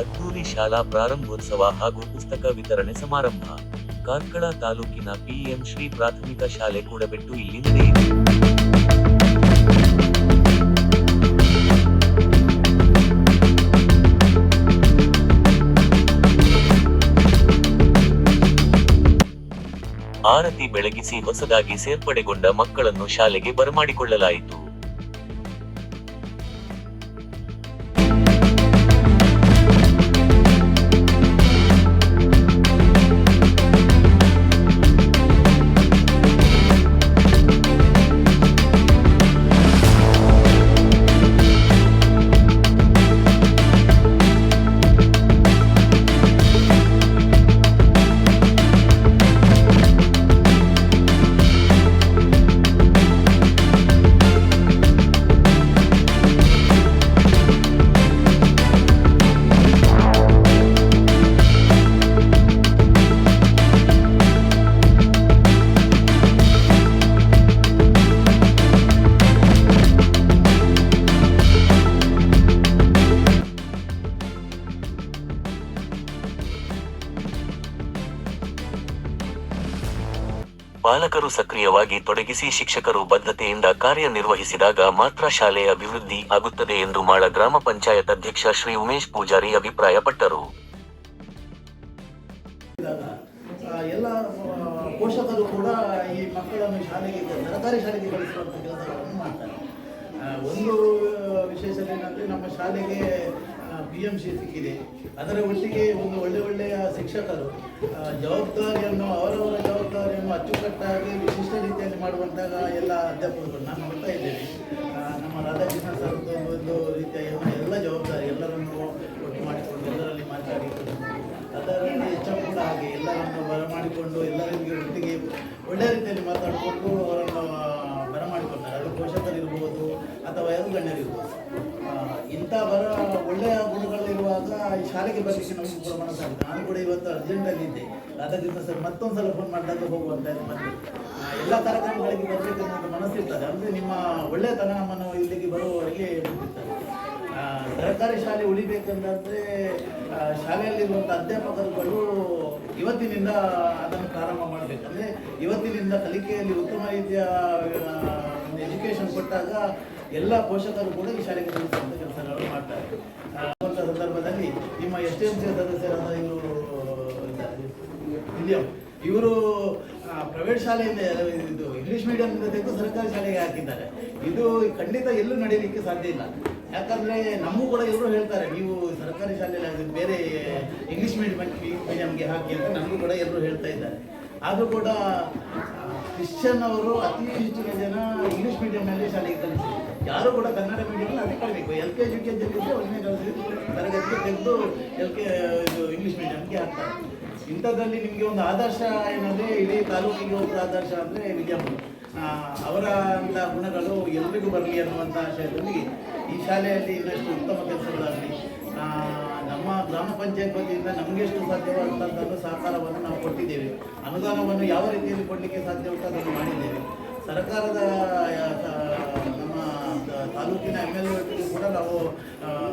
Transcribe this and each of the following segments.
ಅದ್ದೂರಿ ಶಾಲಾ ಪ್ರಾರಂಭೋತ್ಸವ ಹಾಗೂ ಪುಸ್ತಕ ವಿತರಣೆ ಸಮಾರಂಭ. ಕಾರ್ಕಳ ತಾಲೂಕಿನ ಪಿಎಂ ಶ್ರೀ ಪ್ರಾಥಮಿಕ ಶಾಲೆ ಕೂಡಬೆಟ್ಟು ಇಲ್ಲಿ ನಡೆಯಿತು. ಆರತಿ ಬೆಳಗಿಸಿ ಹೊಸದಾಗಿ ಸೇರ್ಪಡೆಗೊಂಡ ಮಕ್ಕಳನ್ನು ಶಾಲೆಗೆ ಬರಮಾಡಿಕೊಳ್ಳಲಾಯಿತು. ಪಾಲಕರು ಸಕ್ರಿಯವಾಗಿ ತೊಡಗಿಸಿ ಶಿಕ್ಷಕರು ಬದ್ಧತೆಯಿಂದ ಕಾರ್ಯನಿರ್ವಹಿಸಿದಾಗ ಮಾತ್ರ ಶಾಲೆ ಅಭಿವೃದ್ಧಿ ಆಗುತ್ತದೆ ಎಂದು ಮಾಳ ಗ್ರಾಮ ಪಂಚಾಯತ್ ಅಧ್ಯಕ್ಷ ಶ್ರೀ ಉಮೇಶ್ ಪೂಜಾರಿ ಅಭಿಪ್ರಾಯಪಟ್ಟರು. ಎಲ್ಲ ಪೋಷಕರು ಕೂಡ ಈ ಮಕ್ಕಳನ್ನು ಶಾಲೆಗೆ ಸರ್ಕಾರಿ ಶಾಲೆಗೆ ಕಳಿಸುವಂಥ ಕೆಲಸಗಳನ್ನು ಮಾಡ್ತಾರೆ. ಒಂದು ವಿಶೇಷತೆ ಏನಂದರೆ ನಮ್ಮ ಶಾಲೆಗೆ ಪಿ ಎಂ ಸಿ ಸಿಕ್ಕಿದೆ. ಅದರ ಒಟ್ಟಿಗೆ ಒಂದು ಒಳ್ಳೆ ಒಳ್ಳೆಯ ಶಿಕ್ಷಕರು ಜವಾಬ್ದಾರಿಯನ್ನು, ಅವರವರ ಜವಾಬ್ದಾರಿಯನ್ನು ಅಚ್ಚುಕಟ್ಟಾಗಿ ವಿಶಿಷ್ಟ ರೀತಿಯಲ್ಲಿ ಮಾಡುವಂತಹ ಎಲ್ಲ ಅಧ್ಯಾಪಕರು ನಾನು ನೋಡ್ತಾ ಇದ್ದೇನೆ. ನಮ್ಮ ರಾಧಾಕೃಷ್ಣ ಸರ್ ಒಂದು ಒಂದು ರೀತಿಯ ಎಲ್ಲ- ಎಲ್ಲ ಜವಾಬ್ದಾರಿ ಎಲ್ಲರನ್ನು ಒಟ್ಟು ಮಾಡಿಕೊಂಡು ಎಲ್ಲರಲ್ಲಿ ಮಾತಾಡಿಕೊಂಡು ಅದರಲ್ಲಿ ಹೆಚ್ಚು ಕೂಡ ಹಾಗೆ ಎಲ್ಲರನ್ನು ಬರಮಾಡಿಕೊಂಡು ಎಲ್ಲರಿಗೆ ಒಟ್ಟಿಗೆ ಒಳ್ಳೆಯ ರೀತಿಯಲ್ಲಿ ಮಾತಾಡಿಕೊಂಡು ಅವರನ್ನು ಬರಮಾಡಿಕೊಳ್ತಾರೆ ಅದು ಪೋಷಕರಿರ್ಬೋದು ಅಥವಾ ಯಾರು ಗಣ್ಯರಿರ್ಬೋದು ಆ, ಇಂಥ ಬರ ಒಳ್ಳೆಯ ಗುಣಗಳಿರುವಾಗ ಈ ಶಾಲೆಗೆ ಬರಲಿಕ್ಕೆ ನಮಗೆ ಕೂಡ ಮನಸ್ಸಾಗುತ್ತೆ ನಾನು ಕೂಡ ಇವತ್ತು ಅರ್ಜೆಂಟಲ್ಲಿ ಇದ್ದೆ. ಅದರಿಂದ ಸರ್ ಮತ್ತೊಂದು ಸಲ ಫೋನ್ ಮಾಡಿದಾಗ ಹೋಗುವಂತ ಬಂದೆ ಎಲ್ಲ ಕಾರ್ಯಕ್ರಮಗಳಿಗೆ ಬರಬೇಕು ಅನ್ನೋದು ಮನಸ್ಸಿರ್ತದೆ. ಅಂದರೆ ನಿಮ್ಮ ಒಳ್ಳೆಯತನ ನಮ್ಮನ್ನು ಇಲ್ಲಿಗೆ ಬರುವವರಿಗೆ ಸರ್ಕಾರಿ ಶಾಲೆ ಉಳಿಬೇಕಂದ್ರೆ ಶಾಲೆಯಲ್ಲಿರುವಂಥ ಅಧ್ಯಾಪಕರುಗಳು ಇವತ್ತಿನಿಂದ ಅದನ್ನು ಪ್ರಾರಂಭ ಮಾಡಬೇಕಂದ್ರೆ ಇವತ್ತಿನಿಂದ ಕಲಿಕೆಯಲ್ಲಿ ಉತ್ತಮ ರೀತಿಯ ಎಜುಕೇಶನ್ ಕೊಟ್ಟಾಗ ಎಲ್ಲ ಪೋಷಕರು ಕೂಡ ಈ ಶಾಲೆಗೆ ಕೆಲಸಗಳು ಮಾಡ್ತಾರೆ. ಸಂದರ್ಭದಲ್ಲಿ ನಿಮ್ಮ ಎಸ್ ಡಿ ಎಂ ಸಿ ಸದಸ್ಯರಾದ ಇವರು ವಿಲಿಯಂ, ಇವರು ಪ್ರೈವೇಟ್ ಶಾಲೆಯಿಂದ ಇದು ಇಂಗ್ಲಿಷ್ ಮೀಡಿಯಂ ತೆಗೆದು ಸರ್ಕಾರಿ ಶಾಲೆಗೆ ಹಾಕಿದ್ದಾರೆ. ಇದು ಖಂಡಿತ ಎಲ್ಲೂ ನಡೀಲಿಕ್ಕೆ ಸಾಧ್ಯ ಇಲ್ಲ. ಯಾಕಂದ್ರೆ ನಮಗೂ ಕೂಡ ಇವರು ಹೇಳ್ತಾರೆ, ನೀವು ಸರ್ಕಾರಿ ಶಾಲೆಯಲ್ಲಿ ಬೇರೆ ಇಂಗ್ಲಿಷ್ ಮೀಡಿಯಂ ಮೀಡಿಯಂಗೆ ಹಾಕಿ ಅಂತ ನಮಗೂ ಕೂಡ ಎಲ್ಲರೂ ಹೇಳ್ತಾ ಇದ್ದಾರೆ. ಆದರೂ ಕೂಡ ಕ್ರಿಶ್ಚಿಯನ್ ಅವರು ಅತಿ ಹೆಚ್ಚಿನ ಜನ ಇಂಗ್ಲಿಷ್ ಮೀಡಿಯಂನಲ್ಲಿ ಶಾಲೆಗೆ ಕಲಿಸಿ ಯಾರು ಕೂಡ ಕನ್ನಡ ಮೀಡಿಯಂನಲ್ಲಿ ಅದೇ ಕಲಿಬೇಕು. ಎಲ್ ಕೆ ಜಿ ಕೆ ಒಂದನೇ ಕಲಿಸಿ ತರಗತಿಗೆ ತೆಗೆದು ಎಲ್ ಕೆ ಇದು ಇಂಗ್ಲೀಷ್ ಮೀಡಿಯಂಗೆ ಹಾಕ್ತಾರೆ. ಇಂಥದ್ರಲ್ಲಿ ನಿಮಗೆ ಒಂದು ಆದರ್ಶ ಏನಂದರೆ ಇಡೀ ತಾಲೂಕಿಗೆ ಒಂದು ಆದರ್ಶ ಅಂದರೆ ವಿಲಿಯಂ ಅವರ ಅಂತ ಗುಣಗಳು ಎಲ್ರಿಗೂ ಬರಲಿ ಅನ್ನುವಂಥ ಆಶಯದಲ್ಲಿ ಈ ಶಾಲೆಯಲ್ಲಿ ಇನ್ನಷ್ಟು ಉತ್ತಮ ಕೆಲಸಗಳಾಗಲಿ ನಮ್ಮ ಗ್ರಾಮ ಪಂಚಾಯತ್ ವತಿಯಿಂದ ನಮಗೆ ಎಷ್ಟು ಸಾಧ್ಯವಾದಂಥದ್ದು ಸಹಕಾರವನ್ನು ನಾವು ಕೊಟ್ಟಿದ್ದೇವೆ. ಅನುದಾನವನ್ನು ಯಾವ ರೀತಿಯಲ್ಲಿ ಕೊಡಲಿಕ್ಕೆ ಸಾಧ್ಯ ಅದನ್ನು ಮಾಡಿದ್ದೇವೆ. ಸರ್ಕಾರದ ತಾಲೂಕಿನ ಎಂ ಎಲ್ ಎ ಕೂಡ ನಾವು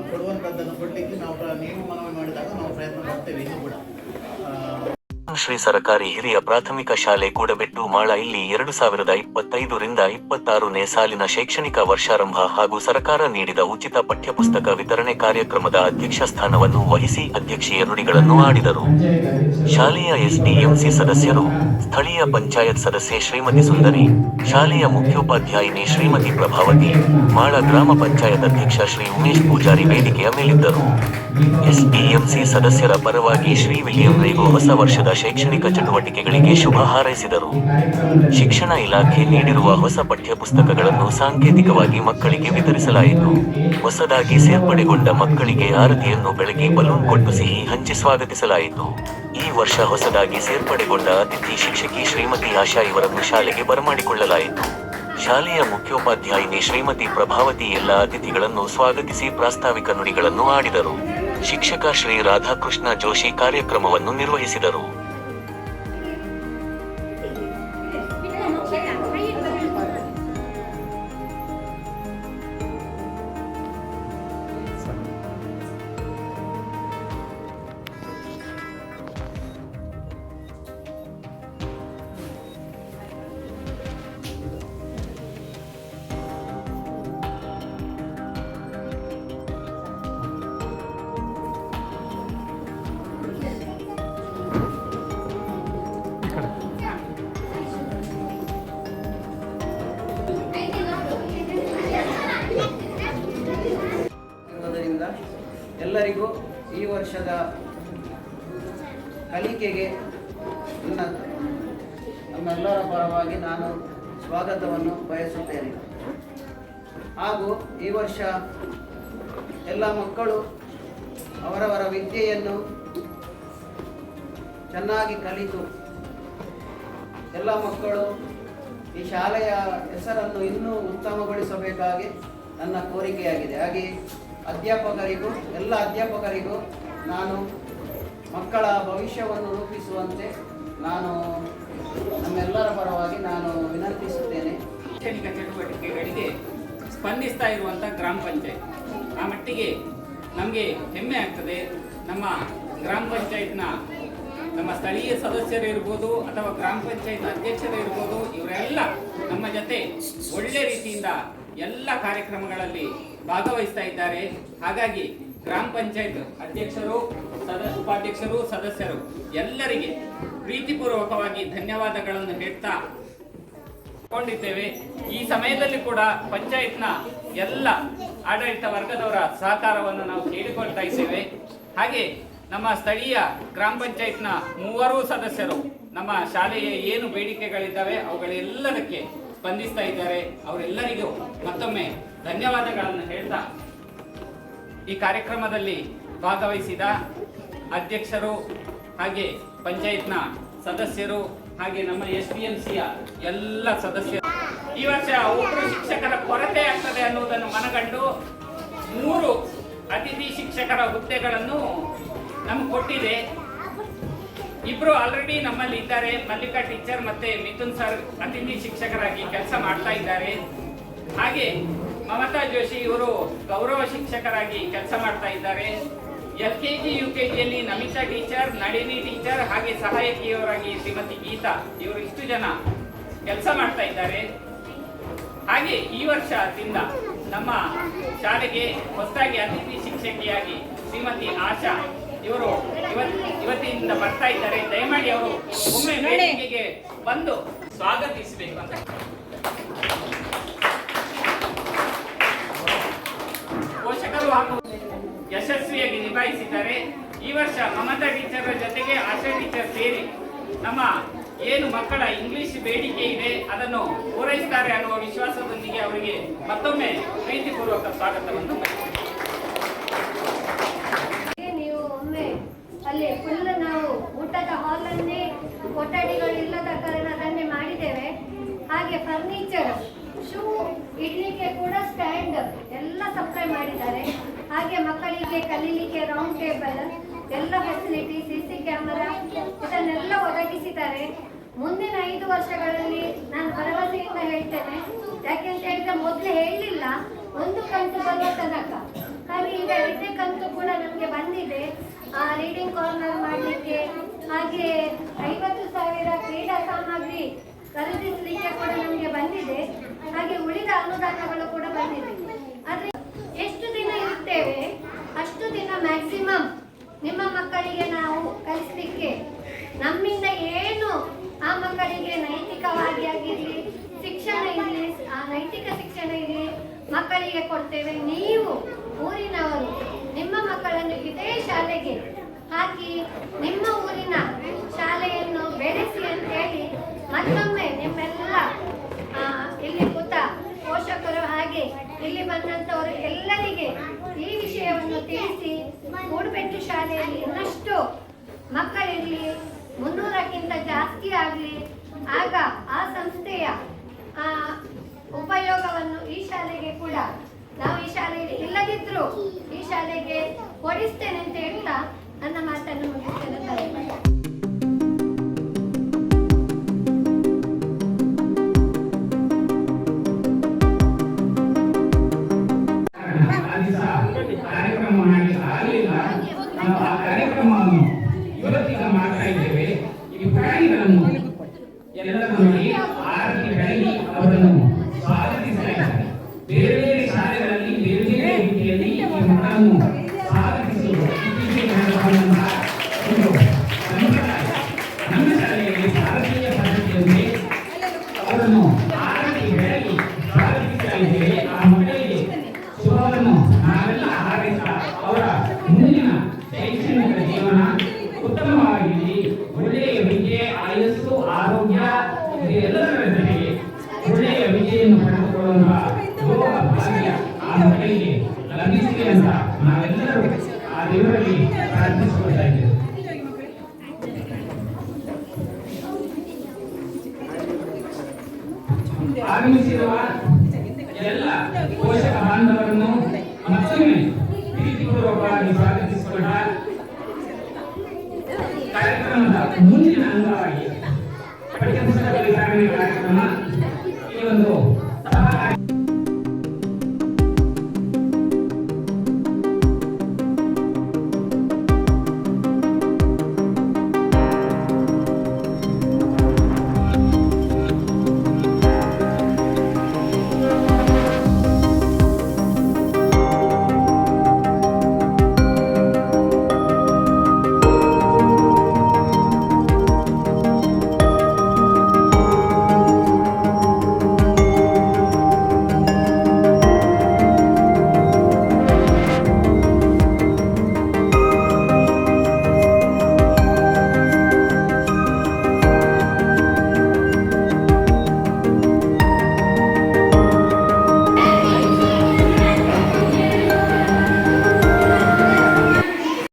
ಕೊಡುವಂಥದ್ದನ್ನು ಕೊಡಲಿಕ್ಕೆ ನಾವು ನೀವು ಮನವಿ ಮಾಡಿದಾಗ ನಾವು ಪ್ರಯತ್ನ ಮಾಡ್ತೇವೆ ಇನ್ನೂ ಕೂಡ. ಶ್ರೀ ಸರ್ಕಾರಿ ಹಿರಿಯ ಪ್ರಾಥಮಿಕ ಶಾಲೆ ಕೂಡಬೆಟ್ಟು ಮಾಳ ಇಲ್ಲಿ ಎರಡು ಸಾವಿರದ ಇಪ್ಪತ್ತೈದರಿಂದ ಇಪ್ಪತ್ತಾರನೇ ಸಾಲಿನ ಶೈಕ್ಷಣಿಕ ವರ್ಷಾರಂಭ ಹಾಗೂ ಸರ್ಕಾರ ನೀಡಿದ ಉಚಿತ ಪಠ್ಯಪುಸ್ತಕ ವಿತರಣೆ ಕಾರ್ಯಕ್ರಮದ ಅಧ್ಯಕ್ಷ ಸ್ಥಾನವನ್ನು ವಹಿಸಿ ಅಧ್ಯಕ್ಷೀಯ ನುಡಿಗಳನ್ನು ಆಡಿದರು. ಶಾಲೆಯ ಎಸ್ಡಿಎಂಸಿ ಸದಸ್ಯರು, ಸ್ಥಳೀಯ ಪಂಚಾಯತ್ ಸದಸ್ಯೆ ಶ್ರೀಮತಿ ಸುಂದರಿ, ಶಾಲೆಯ ಮುಖ್ಯೋಪಾಧ್ಯಾಯಿನಿ ಶ್ರೀಮತಿ ಪ್ರಭಾವತಿ, ಮಾಳ ಗ್ರಾಮ ಪಂಚಾಯತ್ ಅಧ್ಯಕ್ಷ ಶ್ರೀ ಉಮೇಶ್ ಪೂಜಾರಿ ವೇದಿಕೆಯ ಮೇಲಿದ್ದರು. ಎಸ್ಡಿಎಂಸಿ ಸದಸ್ಯರ ಪರವಾಗಿ ಶ್ರೀ ವಿಲಿಯಂ ರೇಗು ಹೊಸ ವರ್ಷದ ಶೈಕ್ಷಣಿಕ ಚಟುವಟಿಕೆಗಳಿಗೆ ಶುಭ ಹಾರೈಸಿದರು. ಶಿಕ್ಷಣ ಇಲಾಖೆ ನೀಡಿರುವ ಹೊಸ ಪಠ್ಯಪುಸ್ತಕಗಳನ್ನು ಸಾಂಕೇತಿಕವಾಗಿ ಮಕ್ಕಳಿಗೆ ವಿತರಿಸಲಾಯಿತು. ಹೊಸದಾಗಿ ಸೇರ್ಪಡೆಗೊಂಡ ಮಕ್ಕಳಿಗೆ ಆರತಿಯನ್ನು ಬೆಳಗ್ಗೆ ಬಲೂನ್ ಕೊಟ್ಟು ಸಿಹಿ ಹಂಚಿ ಸ್ವಾಗತಿಸಲಾಯಿತು. ಈ ವರ್ಷ ಹೊಸದಾಗಿ ಸೇರ್ಪಡೆಗೊಂಡ ಅತಿಥಿ ಶಿಕ್ಷಕಿ ಶ್ರೀಮತಿ ಆಶಾ ಇವರನ್ನು ಶಾಲೆಗೆ ಬರಮಾಡಿಕೊಳ್ಳಲಾಯಿತು. ಶಾಲೆಯ ಮುಖ್ಯೋಪಾಧ್ಯಾಯಿನಿ ಶ್ರೀಮತಿ ಪ್ರಭಾವತಿ ಎಲ್ಲ ಅತಿಥಿಗಳನ್ನು ಸ್ವಾಗತಿಸಿ ಪ್ರಾಸ್ತಾವಿಕ ನುಡಿಗಳನ್ನು ಆಡಿದರು. ಶಿಕ್ಷಕ ಶ್ರೀ ರಾಧಾಕೃಷ್ಣ ಜೋಶಿ ಕಾರ್ಯಕ್ರಮವನ್ನು ನಿರ್ವಹಿಸಿದರು. ಸ್ವಾಗತವನ್ನು ಬಯಸುತ್ತೇನೆ. ಹಾಗೂ ಈ ವರ್ಷ ಎಲ್ಲ ಮಕ್ಕಳು ಅವರವರ ವಿದ್ಯೆಯನ್ನು ಚೆನ್ನಾಗಿ ಕಲಿತು ಎಲ್ಲ ಮಕ್ಕಳು ಈ ಶಾಲೆಯ ಹೆಸರನ್ನು ಇನ್ನೂ ಉತ್ತಮಗೊಳಿಸಬೇಕಾಗಿ ನನ್ನ ಕೋರಿಕೆಯಾಗಿದೆ. ಹಾಗೆ ಅಧ್ಯಾಪಕರಿಗೂ, ಎಲ್ಲ ಅಧ್ಯಾಪಕರಿಗೂ ನಾನು ಮಕ್ಕಳ ಭವಿಷ್ಯವನ್ನು ರೂಪಿಸುವಂತೆ ನಾನು ನಮ್ಮೆಲ್ಲರ ಪರವಾಗಿ ನಾನು ವಿನಂತಿಸುತ್ತೇನೆ. ಶೈಕ್ಷಣಿಕ ಚಟುವಟಿಕೆಗಳಿಗೆ ಸ್ಪಂದಿಸ್ತಾ ಇರುವಂಥ ಗ್ರಾಮ ಪಂಚಾಯತ್. ಆ ಮಟ್ಟಿಗೆ ನಮಗೆ ಹೆಮ್ಮೆ ಆಗ್ತದೆ. ನಮ್ಮ ಗ್ರಾಮ ಪಂಚಾಯತ್ನ ನಮ್ಮ ಸ್ಥಳೀಯ ಸದಸ್ಯರು ಇರ್ಬೋದು, ಅಥವಾ ಗ್ರಾಮ ಪಂಚಾಯತ್ ಅಧ್ಯಕ್ಷರು ಇರ್ಬೋದು, ಇವರೆಲ್ಲ ನಮ್ಮ ಜೊತೆ ಒಳ್ಳೆ ರೀತಿಯಿಂದ ಎಲ್ಲ ಕಾರ್ಯಕ್ರಮಗಳಲ್ಲಿ ಭಾಗವಹಿಸ್ತಾ ಇದ್ದಾರೆ. ಹಾಗಾಗಿ ಗ್ರಾಮ ಪಂಚಾಯತ್ ಅಧ್ಯಕ್ಷರು, ಸದ, ಉಪಾಧ್ಯಕ್ಷರು, ಸದಸ್ಯರು ಎಲ್ಲರಿಗೆ ಪ್ರೀತಿಪೂರ್ವಕವಾಗಿ ಧನ್ಯವಾದಗಳನ್ನು ಹೇಳ್ತಾ ಕೊಂಡಿದ್ದೇವೆ. ಈ ಸಮಯದಲ್ಲಿ ಕೂಡ ಪಂಚಾಯತ್ನ ಎಲ್ಲ ಆಡಳಿತ ವರ್ಗದವರ ಸಹಕಾರವನ್ನು ನಾವು ಕೇಳಿಕೊಳ್ತಾ ಇದ್ದೇವೆ. ಹಾಗೆ ನಮ್ಮ ಸ್ಥಳೀಯ ಗ್ರಾಮ ಪಂಚಾಯತ್ನ ಮೂವರು ಸದಸ್ಯರು, ನಮ್ಮ ಶಾಲೆಯ ಏನು ಬೇಡಿಕೆಗಳಿದ್ದಾವೆ ಅವುಗಳೆಲ್ಲದಕ್ಕೆ ಸ್ಪಂದಿಸ್ತಾ ಇದ್ದಾರೆ. ಅವರೆಲ್ಲರಿಗೂ ಮತ್ತೊಮ್ಮೆ ಧನ್ಯವಾದಗಳನ್ನು ಹೇಳ್ತಾ ಈ ಕಾರ್ಯಕ್ರಮದಲ್ಲಿ ಭಾಗವಹಿಸಿದ ಅಧ್ಯಕ್ಷರು ಹಾಗೆ ಪಂಚಾಯತ್ನ ಸದಸ್ಯರು ಹಾಗೆ ನಮ್ಮ ಎಸ್ ಪಿ ಎಂ ಸಿಯ ಎಲ್ಲ ಸದಸ್ಯರು. ಈ ವರ್ಷ ಒಬ್ಬರು ಶಿಕ್ಷಕರ ಕೊರತೆ ಆಗ್ತದೆ ಅನ್ನುವುದನ್ನು ಮನಗಂಡು ಮೂರು ಅತಿಥಿ ಶಿಕ್ಷಕರ ಹುದ್ದೆಗಳನ್ನು ನಮ್ಗೆ ಕೊಟ್ಟಿದೆ. ಇಬ್ರು ಆಲ್ರೆಡಿ ನಮ್ಮಲ್ಲಿ ಇದ್ದಾರೆ. ಮಲ್ಲಿಕಾ ಟೀಚರ್ ಮತ್ತೆ ಮಿಥುನ್ ಸರ್ ಅತಿಥಿ ಶಿಕ್ಷಕರಾಗಿ ಕೆಲಸ ಮಾಡ್ತಾ ಇದ್ದಾರೆ. ಹಾಗೆ ಮಮತಾ ಜೋಶಿ ಇವರು ಗೌರವ ಶಿಕ್ಷಕರಾಗಿ ಕೆಲಸ ಮಾಡ್ತಾ ಇದ್ದಾರೆ. L K G U K ಜಿಯಲ್ಲಿ ನಮಿತಾ ಟೀಚರ್ ನಳಿನಿ ಟೀಚರ್ ಹಾಗೆ ಸಹಾಯಕಿಯವರಾಗಿ ಶ್ರೀಮತಿ ಗೀತಾ ಇವರು ಇಷ್ಟು ಜನ ಕೆಲಸ ಮಾಡ್ತಾ ಇದ್ದಾರೆ. ಹಾಗೆ ಈ ವರ್ಷದಿಂದ ನಮ್ಮ ಶಾಲೆಗೆ ಹೊಸದಾಗಿ ಅತಿಥಿ ಶಿಕ್ಷಕಿಯಾಗಿ ಶ್ರೀಮತಿ ಆಶಾ ಇವರು ಇವತ್ ಇವತ್ತಿನಿಂದ ಬರ್ತಾ ಇದ್ದಾರೆ. ದಯಮಾಡಿ ಅವರು ಒಮ್ಮೆ ವೇದಿಕೆಗೆ ಬಂದು ಸ್ವಾಗತಿಸಬೇಕು ಅಂತ. ಪೋಷಕರು ಹಾಗೂ ಯಶಸ್ವಿಯಾಗಿ ನಿಭಾಯಿಸಿದ್ದಾರೆ. ಈ ವರ್ಷ ಮಮತಾ ಟೀಚರ್ ಜೊತೆಗೆ ಆಶಾ ಟೀಚರ್ ಸೇರಿ ನಮ್ಮ ಏನು ಮಕ್ಕಳ ಇಂಗ್ಲಿಷ್ ಬೇಡಿಕೆ ಇದೆ, ಅದನ್ನು ಪೂರೈಸ್ತಾರೆ ಅನ್ನುವ ವಿಶ್ವಾಸದೊಂದಿಗೆ ಅವರಿಗೆ ಮತ್ತೊಮ್ಮೆ ಪ್ರೀತಿಪೂರ್ವಕ ಸ್ವಾಗತವನ್ನು ನೀವು ಒಮ್ಮೆ ಅಲ್ಲಿ ಫುಲ್ ನಾವು ಊಟದ ಹಾಲನ್ನೇ ಕೊಠಡಿಗಳಿಲ್ಲದ ಕಾರಣ ಅದನ್ನೇ ಮಾಡಿದ್ದೇವೆ. ಹಾಗೆ ಫರ್ನಿಚರ್ ಶೂ ಇಡ್ಲಿಕ್ಕೆ ಕೂಡ ಸ್ಟ್ಯಾಂಡ್ ಎಲ್ಲ ಸಪ್ಲೈ ಮಾಡಿದ್ದಾರೆ. ಹಾಗೆ ಮಕ್ಕಳಿಗೆ ಕಲೀಲಿಕ್ಕೆ ರೌಂಡ್ ಟೇಬಲ್ ಎಲ್ಲ ಫೆಸಿಲಿಟಿ ಸಿ ಸಿ ಕ್ಯಾಮರಾ ಇದನ್ನೆಲ್ಲ ಒದಗಿಸಿದ್ದಾರೆ. ಮುಂದಿನ ಐದು ವರ್ಷಗಳಲ್ಲಿ ನಾನು ಭರವಸೆಯಿಂದ ಹೇಳ್ತೇನೆ. ಯಾಕೆಂತ ಹೇಳಿದ್ರೆ ಮೊದಲು ಹೇಳಲಿಲ್ಲ ಒಂದು ಕಂತು ಬರುವ ತನಕ. ಹಾಗೆ ಈಗ ಎರಡನೇ ಕಂತು ಕೂಡ ನಮಗೆ ಬಂದಿದೆ. ಆ ರೀಡಿಂಗ್ ಕಾರ್ನರ್ ಮಾಡಲಿಕ್ಕೆ, ಹಾಗೆ ಐವತ್ತು ಸಾವಿರ ಕ್ರೀಡಾ ಸಾಮಗ್ರಿ ಖರೀದಿಸಲಿಕ್ಕೆ ಕೂಡ ನಮಗೆ ಬಂದಿದೆ. ಹಾಗೆ ಉಳಿದ ಅನುದಾನಗಳು ಕೂಡ ಬಂದಿದೆ ಆದ್ರೆ ಎಷ್ಟು ದಿನ ಇರ್ತೇವೆ ಅಷ್ಟು ದಿನ ಮ್ಯಾಕ್ಸಿಮಮ್ ನಿಮ್ಮ ಮಕ್ಕಳಿಗೆ ನಾವು ಕಲಿಸ್ಲಿಕ್ಕೆ, ನಮ್ಮಿಂದ ಏನು ಆ ಮಕ್ಕಳಿಗೆ ನೈತಿಕವಾಗಿ ಆಗಿರಲಿ, ಶಿಕ್ಷಣ ಇರಲಿ, ಆ ನೈತಿಕ ಶಿಕ್ಷಣ ಇರಲಿ ಮಕ್ಕಳಿಗೆ ಕೊಡ್ತೇವೆ, ನೀವು ಊರಿನವರು ನಿಮ್ಮ ಮಕ್ಕಳನ್ನು ಇದೇ ಶಾಲೆಗೆ ಹಾಕಿ ನಿಮ್ಮ ಊರಿನ ಶಾಲೆಯನ್ನು ಬೆಳೆಸಿ ಅಂತ ಹೇಳಿ ಮತ್ತೊಮ್ಮೆ ನಿಮ್ಮೆಲ್ಲ ಇಲ್ಲಿ ಕೂತ ಪೋಷಕರು ಹಾಗೆ ಇಲ್ಲಿ ಬಂದಂಥವರು ಎಲ್ಲರಿಗೆ ತಿಳಿಸಿ ಮೂಡುಬೆಟ್ಟು ಶಾಲೆಯಲ್ಲಿ ಇನ್ನಷ್ಟು ಮಕ್ಕಳಿರಲಿ ಮುನ್ನೂರಕ್ಕಿಂತ ಜಾಸ್ತಿ ಆಗಲಿ, ಆಗ ಆ ಸಂಸ್ಥೆಯ ಉಪಯೋಗವನ್ನು ಈ ಶಾಲೆಗೆ ಕೂಡ, ನಾವು ಈ ಶಾಲೆಯಲ್ಲಿ ಇಲ್ಲದಿದ್ರು ಈ ಶಾಲೆಗೆ ಕೊಡಿಸ್ತೇನೆ ಅಂತ ಹೇಳ್ತಾ ಶೈಕ್ಷಣಿಕ ಜೀವನ ಉತ್ತಮವಾಗಿರಲಿ. ಒಳ್ಳೆಯ ವಿದ್ಯೆ ಆಯಸ್ಸು, ಆರೋಗ್ಯ ಎಲ್ಲದರ ಜೊತೆಗೆ ಒಳ್ಳೆಯ ವಿದ್ಯೆಯನ್ನು ಪಡೆದುಕೊಳ್ಳುವ ಯೋಗ ಆ ಮಕ್ಕಳಿಗೆ ಲಭಿಸಲಿ ಅಂತ ನಾವೆಲ್ಲರೂ ಆ ದೇವರಲ್ಲಿ ಪ್ರಾರ್ಥಿಸಿಕೊಳ್ತಾ ಇದ್ದೇವೆ. ಆಗಮಿಸಿರುವ ಎಲ್ಲ ಪೋಷಕ ಬಾಂಧವರನ್ನು ಮತ್ತೊಮ್ಮೆ ಪ್ರೀತಿಪೂರ್ವಕವಾಗಿ ಸ್ವಾಗತಿಸಿ ಸಂಬಂಧಪಟ್ಟ ಕಾರ್ಯಕ್ರಮದ ಮುಂದಿನ ಅಂಗವಾಗಿ ಪಠ್ಯ ಪುಸ್ತಕ ವಿತರಣೆ ಕಾರ್ಯಕ್ರಮ ಈ ಒಂದು